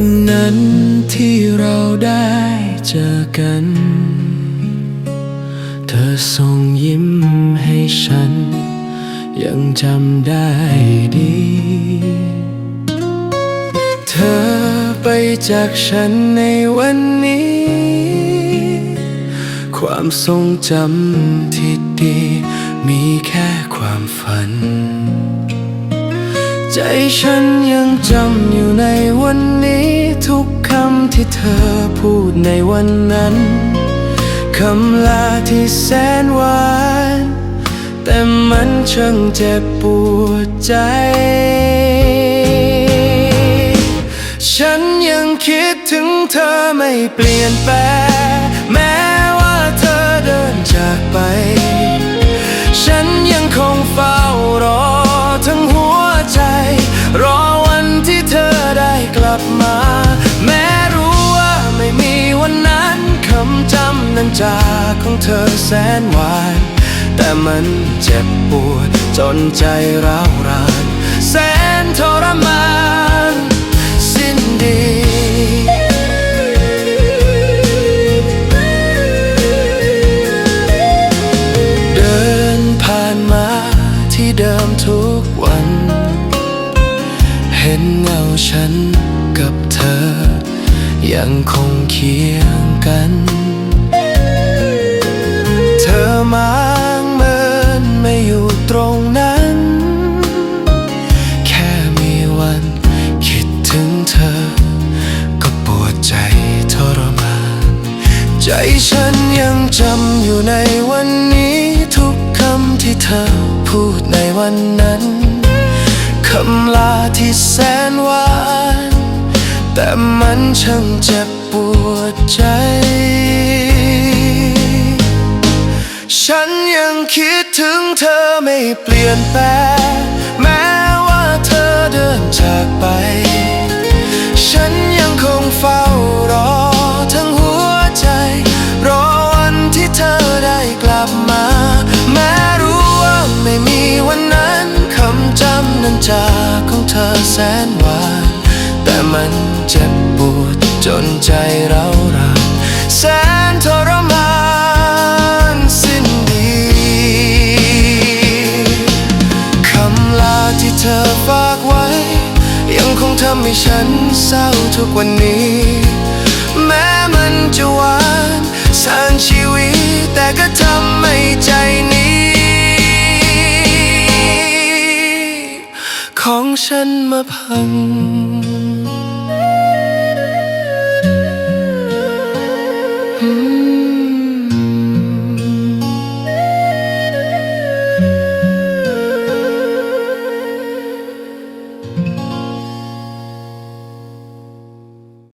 วันนั้นที่เราได้เจอกัน เธอส่งยิ้มให้ฉัน ยังจำได้ดี เธอไปจากฉันในวันนี้ ความทรงจำที่ดี มีแค่ความฝัน ใจฉันยังจำอยู่ในวันนี้ ทุกคำที่เธอพูดในวันนั้นคำลาที่แสนหวาน แต่มันช่างเจ็บปวดใจ ฉันยังคิดถึงเธอไม่เปลี่ยนแปลง นั้นจากของเธอแสนหวาน แต่มันเจ็บปวดจนใจร้าวราน แสนทรมานสิ้นดีเดินผ่านมาที่เดิมทุกวัน เห็นเงาฉันกับเธอ ยังคงเคียงกัน อมางเหมือนไม่อยู่ตรงนั้น แค่มีวันคิดถึงเธอ ก็ปวดใจทรมาน ใจฉันยังจำอยู่ในวันนี้ ทุกคำที่เธอพูดในวันนั้นคำลาที่แสนหวาน แต่มันช่างเจ็บปวดใจ คิดถึงเธอไม่เปลี่ยนแปลงแม้ว่าเธอเดินจากไป ฉันยังคงเฝ้ารอทั้งหัวใจ รอวันที่เธอได้กลับมา แม้รู้ว่าไม่มีวันนั้นคำจำนั้นจากของเธอแสนหวานแต่มันเจ็บปวดจนใจเรารา ทำให้ฉันเศร้าทุกวันนี้ แม้มันจะหวานสานชีวิต แต่ก็ทำให้ใจนี้ ของฉันมาพังอืม